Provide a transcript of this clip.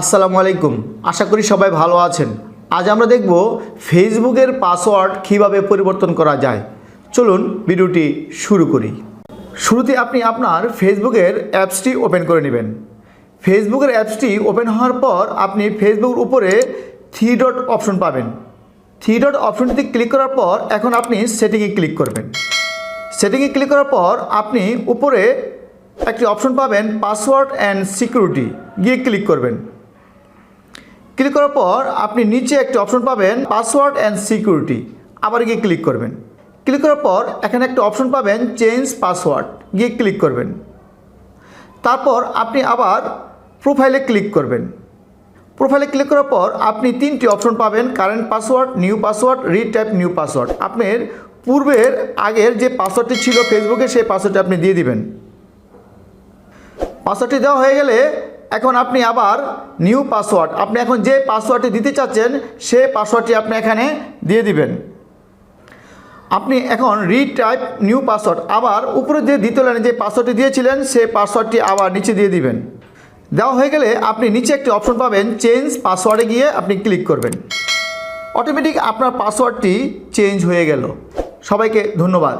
আসসালামু আলাইকুম। আশা করি সবাই ভালো আছেন। আজ আমরা দেখব ফেসবুকের পাসওয়ার্ড কীভাবে পরিবর্তন করা যায়। চলুন ভিডিওটি শুরু করি। শুরুতে আপনি আপনার ফেসবুকের অ্যাপসটি ওপেন করে নেবেন। ফেসবুকের অ্যাপসটি ওপেন হওয়ার পর আপনি ফেসবুকের উপরে থ্রি ডট অপশন পাবেন। থ্রি ডট অপশনটিতে ক্লিক করার পর এখন আপনি সেটিংয়ে ক্লিক করবেন। সেটিংয়ে ক্লিক করার পর আপনি উপরে একটি অপশন পাবেন পাসওয়ার্ড অ্যান্ড সিকিউরিটি। গিয়ে ক্লিক করবেন। ক্লিক করার পর আপনি নিচে একটি অপশন পাবেন পাসওয়ার্ড অ্যান্ড সিকিউরিটি। আবার গিয়ে ক্লিক করবেন। ক্লিক করার পর এখানে একটা অপশন পাবেন চেঞ্জ পাসওয়ার্ড। গিয়ে ক্লিক করবেন। তারপর আপনি আবার প্রোফাইলে ক্লিক করবেন। প্রোফাইলে ক্লিক করার পর আপনি তিনটি অপশন পাবেন, current password, new password, retype new password. আপনার পূর্বের আগের যে পাসওয়ার্ডটি ছিল ফেসবুকে সেই পাসওয়ার্ডটি আপনি দিয়ে দিবেন। পাসওয়ার্ডটি দেওয়া হয়ে গেলে এখন আপনি আবার নিউ পাসওয়ার্ড, আপনি এখন যে পাসওয়ার্ডটি দিতে চাচ্ছেন সেই পাসওয়ার্ডটি আপনি এখানে দিয়ে দিবেন। আপনি এখন রিটাইপ নিউ পাসওয়ার্ড আবার উপরে যে দ্বিতীয় লাইনে যে পাসওয়ার্ডটি দিয়েছিলেন সেই পাসওয়ার্ডটি আবার নিচে দিয়ে দিবেন। দেওয়া হয়ে গেলে আপনি নিচে একটি অপশন পাবেন চেঞ্জ পাসওয়ার্ডে গিয়ে আপনি ক্লিক করবেন। অটোমেটিক আপনার পাসওয়ার্ডটি চেঞ্জ হয়ে গেল। সবাইকে ধন্যবাদ।